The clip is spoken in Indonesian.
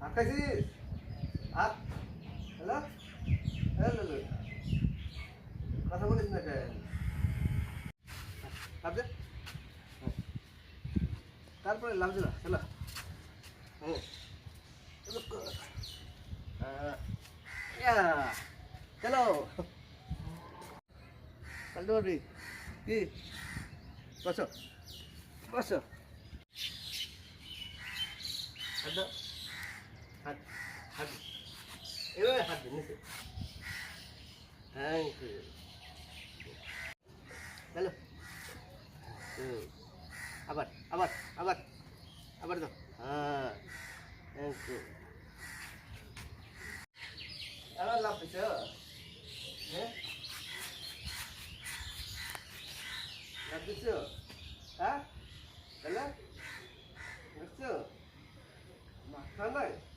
ভাত খাইছিস ভাত কথা বলিস না কেন তারপরে লাগছে না হ্যালো হ্যাঁ হ্যালো কালকে কি বসো বসো ada had had itu iya, had ini sih thank you halo tuh abad abad abad abad tuh ah thank you halo lapis ya lapis ya ah halo lapis ya c a